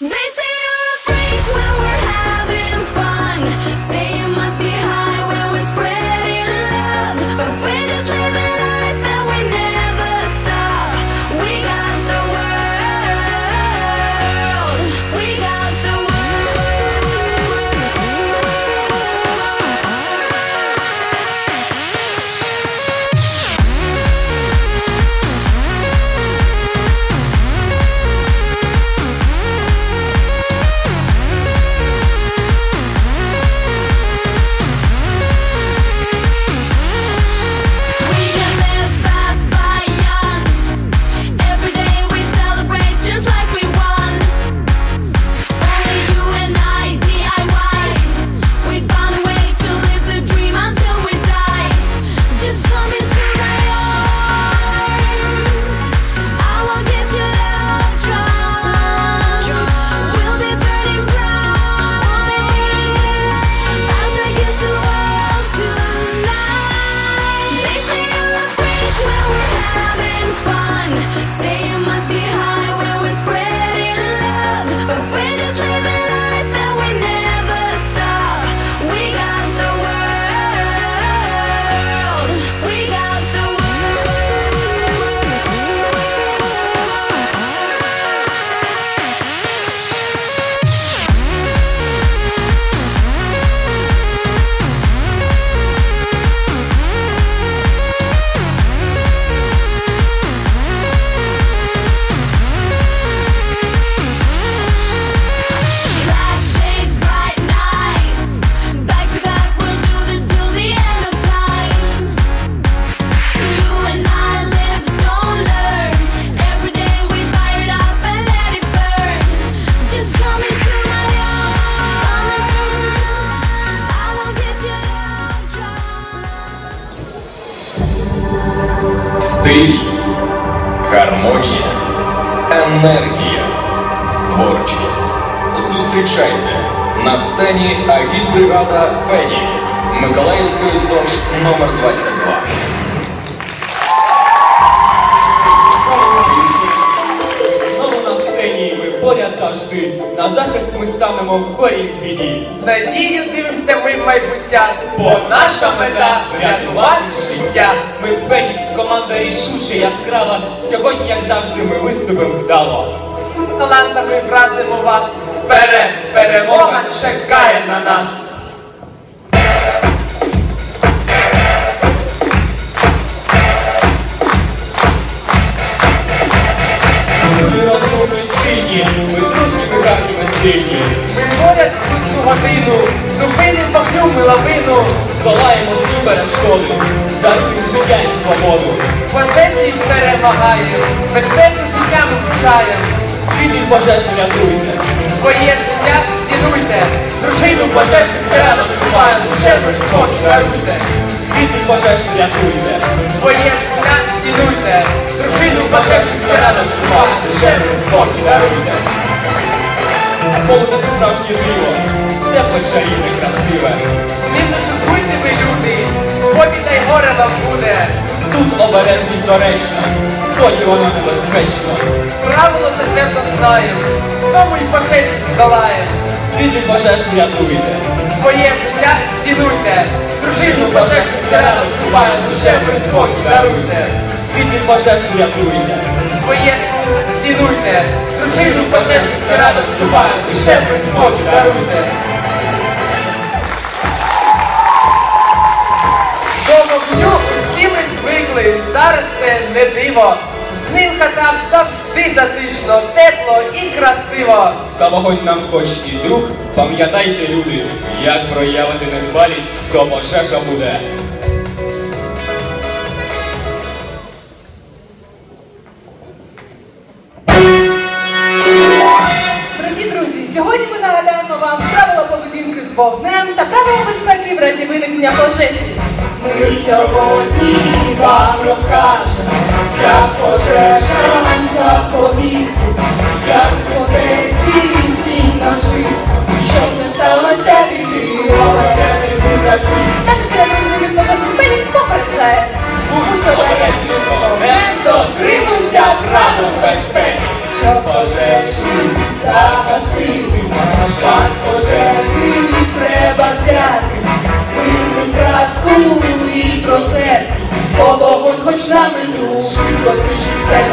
They say you're a freak when we're having fun. Say you Стиль, гармонія, енергія, творчість. Зустрічайте на сцені агітбригада Фенікс Миколаївської ЗОЖ номер 22. Знову на сцені ми поряд завжди. На захист ми станемо в горі в біді. Надією дивимося ми в майбуття, бо наша мета врятувати життя. Ми Фенікс, команда рішуча, яскрава. Сьогодні, як завжди, ми виступимо вдало. Талантами вразимо вас. Вперед, перемога чекає на нас. Ми розумні сильні, ми дружні, ми гарні, ми стильні. Ми цю годину, зупинимо ми лавину. Здолаємо всю перешкоду, даруємо життя і свободу. Пожежі перемагає, безпеку життя ми вчаємо. Світ від пожеж рятуйте. Своє життя цінуйте, дружину пожежі вчора наступаємо, душевний спокій даруйте. Світ від пожеж рятуйте. Своє життя цінуйте, дружину пожежі вчора наступаємо, душевний спокій даруйте. Це справжнє диво, тепле чарівне, красиве. Смітно шукуйте ви люди, побіда й горе вам буде. Тут обережність доречна, тоді воно небезпечно. Правило це твердо знаємо, тому й пожежі здолаємо. Світ від пожеж рятуйте. Своє життя цінуйте, дружину пожежі вчора наступає, душевний спокій даруйте. Світ від пожеж рятуйте. Своє цінуйте, дружину пожежі вчора наступає, душевний спокій даруйте. Вогню всі ми звикли, зараз це не диво. З ним хата завжди затишно, тепло і красиво. Та вогонь нам хоч і друг, пам'ятайте, люди, як проявити недбалість, то пожежа буде. Дорогі друзі, сьогодні ми нагадаємо вам правила поведінки з вогнем та правила безпеки в разі виникнення пожежі. Ми сьогодні вам розкажемо, як пожежам запобігти, вогонь хоч на метру, швидко знищить все.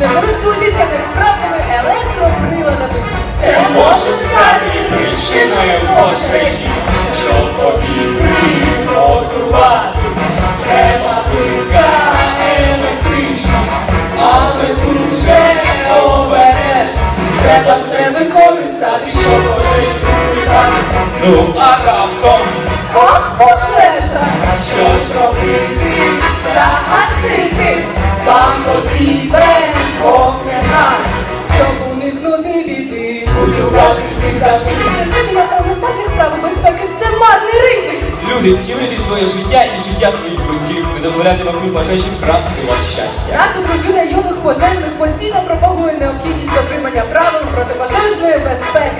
Не користуйтеся несправними електроприладами, це може стати причиною пожежі, щоб повітрі готувати. Треба плитка електрична, але дуже обережно. Треба це використати, щоб пожежі уникати. Ну, а раптом, Ох, пожежа! Ж? Загасити вам потрібен вогнегас, щоб уникнути біди. Будь уважний завжди. Дотримання елементарних правил безпеки це марний ризик. Люди, цінуйте своє життя і життя своїх близьких. Не дозволяйте вогню пожежі красти ваше щастя. Наша дружина юних пожежних постійно пропагує необхідність дотримання правил протипожежної безпеки.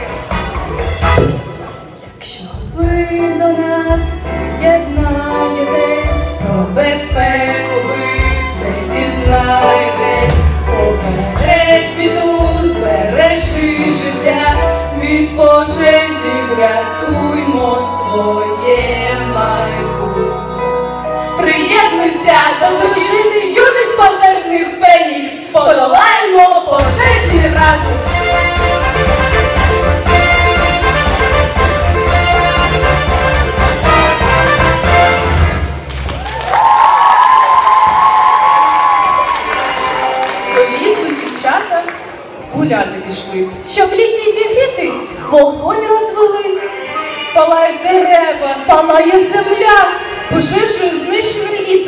Разом. Гуляти пішли. Щоб в лісі зігрітись, вогонь розвели. Палають дерева, палає земля. Пожежею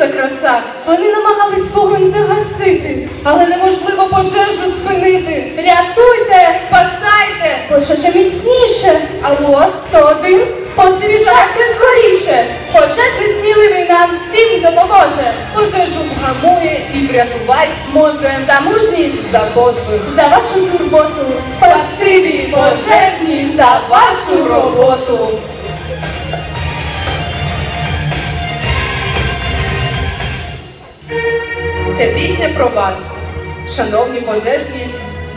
краса. Вони намагались вогонь загасити, але неможливо пожежу спинити. Рятуйте, спасайте! Пожежа міцніше. Алло, 101? Поспішайте скоріше. Пожежний сміливий нам всім допоможе. Пожежу вгамує і врятувати зможе. За мужність, за подвиг, за вашу турботу. Спасибі, пожежні, за вашу роботу. Ця пісня про вас, шановні пожежні,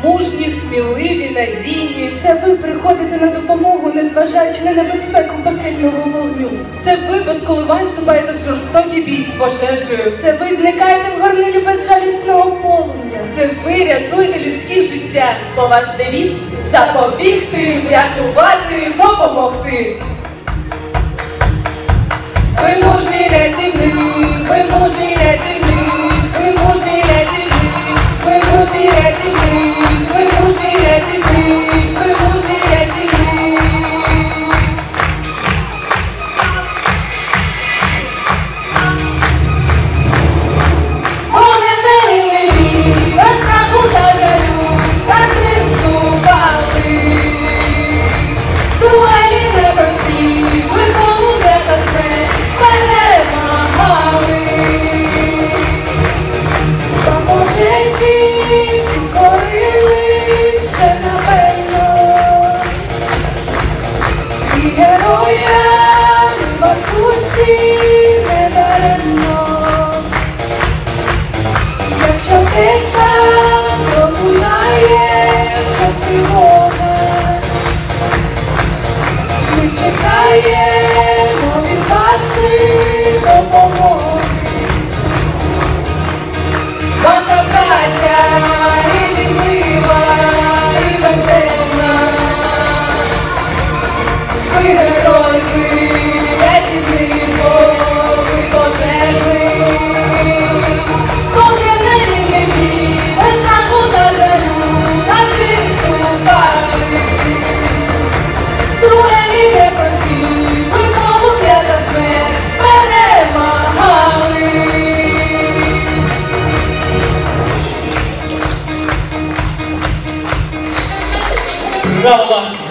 мужні, сміливі, надійні. Це ви приходите на допомогу, незважаючи на небезпеку пекельного вогню. Це ви без коливань вступаєте в жорстокий бій з пожежею. Це ви зникаєте в горнилі безжалісного полум'я. Це ви рятуєте людське життя, бо ваш девіз запобігти, врятувати, допомогти. Ви мужній рятівник, ви мужній рятівник, ви мужній рятівник, ви мужній рятівник, ви мужній рятівник. Вогненний Ви герой,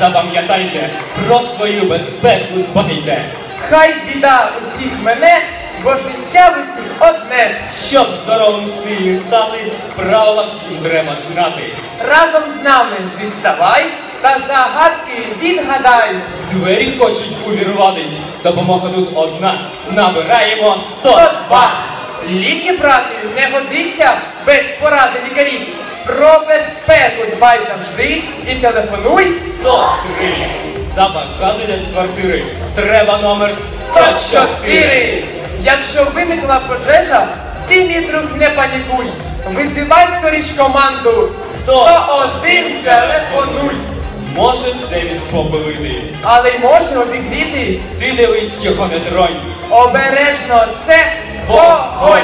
запам'ятайте, про свою безпеку дбайте. Хай біда усіх мене, бо життя в усіх одне. Щоб здоровим сильним стати, правила всім треба знати. Разом з нами діставай та загадки відгадай. В двері хочуть увірватись, допомога тут одна. Набираємо 102. 102. Ліки брати не годиться без поради лікарів. Про безпеку дбай завжди і телефонуй 103. Запаказуйте з квартири. Треба номер 104. 104. Якщо виникла пожежа, ти, мій друг, не панікуй. Визивай скоріш команду 101 телефонуй. Може все від спопилити. Але й може обігріти Ти дивись його не тронь. обережно це вогонь.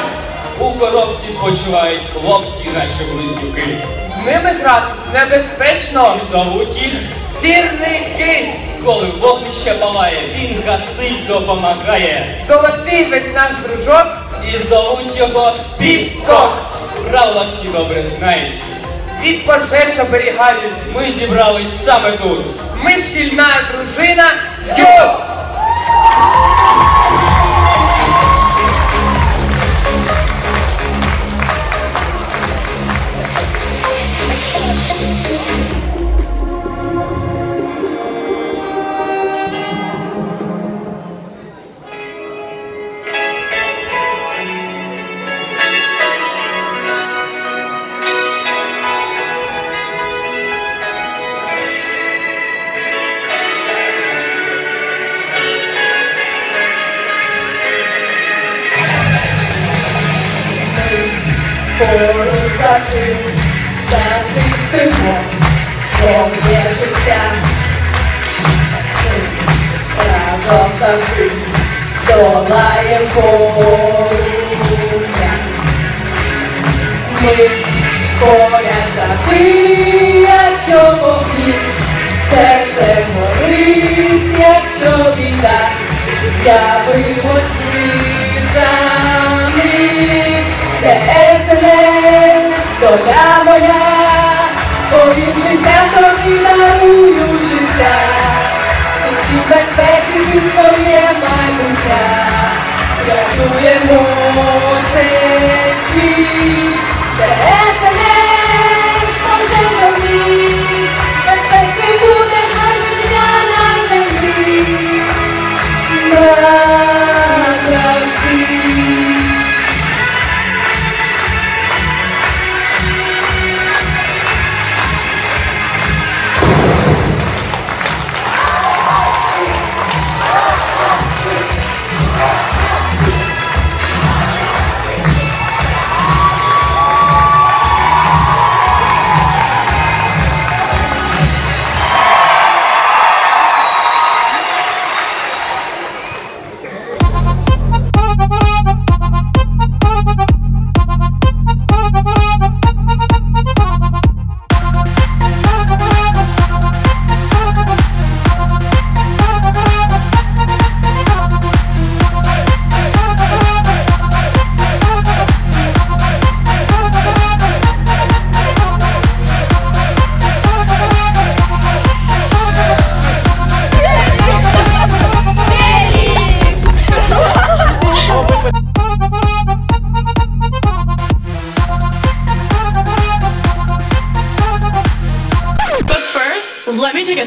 У коробці спочивають хлопці, наче близнюки. З ними гратись небезпечно. І зовуть їх, Сірники. коли вогнище палає, він гасить допомагає. Золотий весь наш дружок. І зовуть його Пісок. Правила всі добре знають. Від пожеж оберігають. Ми зібрались саме тут. Ми шкільна дружина. Йо! Поруч завжди захистимо, бо є життя. Разом завжди здолаємо полум'я. Ми поряд завжди, якщо вогні, серце горить, якщо біда, з'явимось безпеці ти своє майбуття, рятуємо цей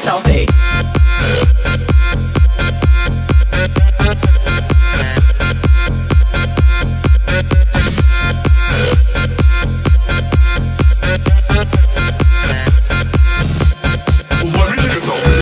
myself in.